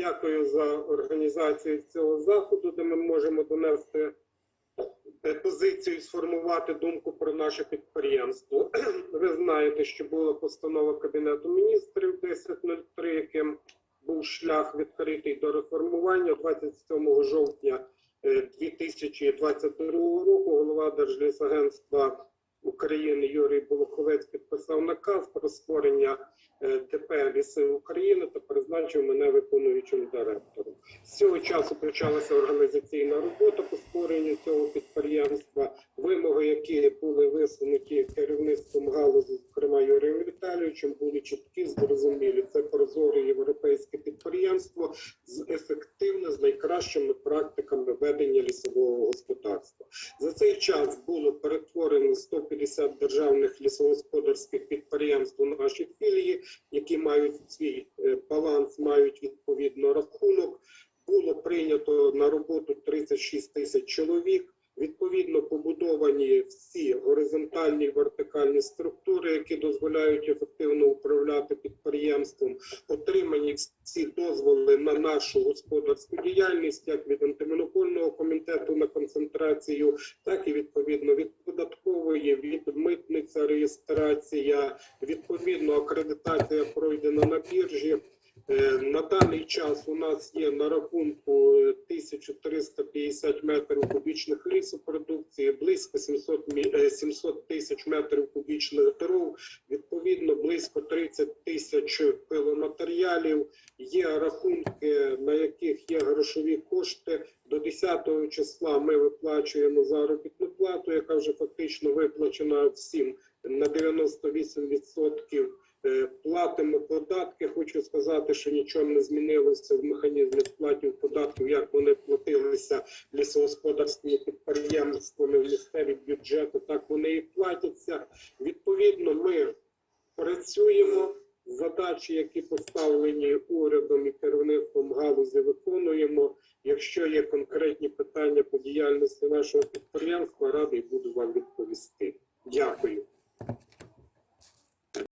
Дякую за організацію цього заходу, де ми можемо донести е, позицію і сформувати думку про наше підприємство. Ви знаєте, що була постанова Кабінету міністрів 1003, яким був шлях відкритий до реформування 27 жовтня е, 2022 року. Голова Держлісагентства України Юрій Болоховець підписав наказ про створення е, ДП «Ліси України та призначив мене виконуючим директором. З цього часу почалася організаційна робота по створенню цього підприємства. Вимоги, які були висунуті керівництвом галузі, зокрема Юрієм Віталійовичем, були чіткі, зрозумілі. Це прозоре європейське підприємство з ефективне, з найкращими практиками ведення лісового господарства. За цей час було перетворено 150 державних лісогосподарських підприємств у наші філії, які мають свій баланс, мають відповідно рахунок. Було прийнято на роботу 36 тисяч чоловік. Відповідно побудовані всі горизонтальні вертикальні структури, які дозволяють ефективно управляти підприємством. Отримані всі дозволи на нашу господарську діяльність, як від антимонопольного комітету на концентрацію, так і відповідно від митниця, реєстрація, відповідно акредитація пройдена на біржі. Е, На даний час у нас є на рахунку е, 1350 метрів кубічних лісопродукції, близько 700, е, 700 тисяч метрів кубічних дров, відповідно близько 30 тисяч пиломатеріалів. Є рахунки, на яких є грошові кошти. До 10 числа ми виплачуємо заробітну плату, яка вже фактично виплачена всім на 98%. Е, Платимо податки. Хочу сказати, що нічого не змінилося в механізмі сплатів податків, як вони платилися лісогосподарськими підприємствами в місцеві бюджети, так вони і платяться. Відповідно, ми працюємо. Задачі, які поставлені урядом і керівництвом галузі, виконуємо. Якщо є конкретні питання по діяльності нашого підприємства, радий буду вам відповісти.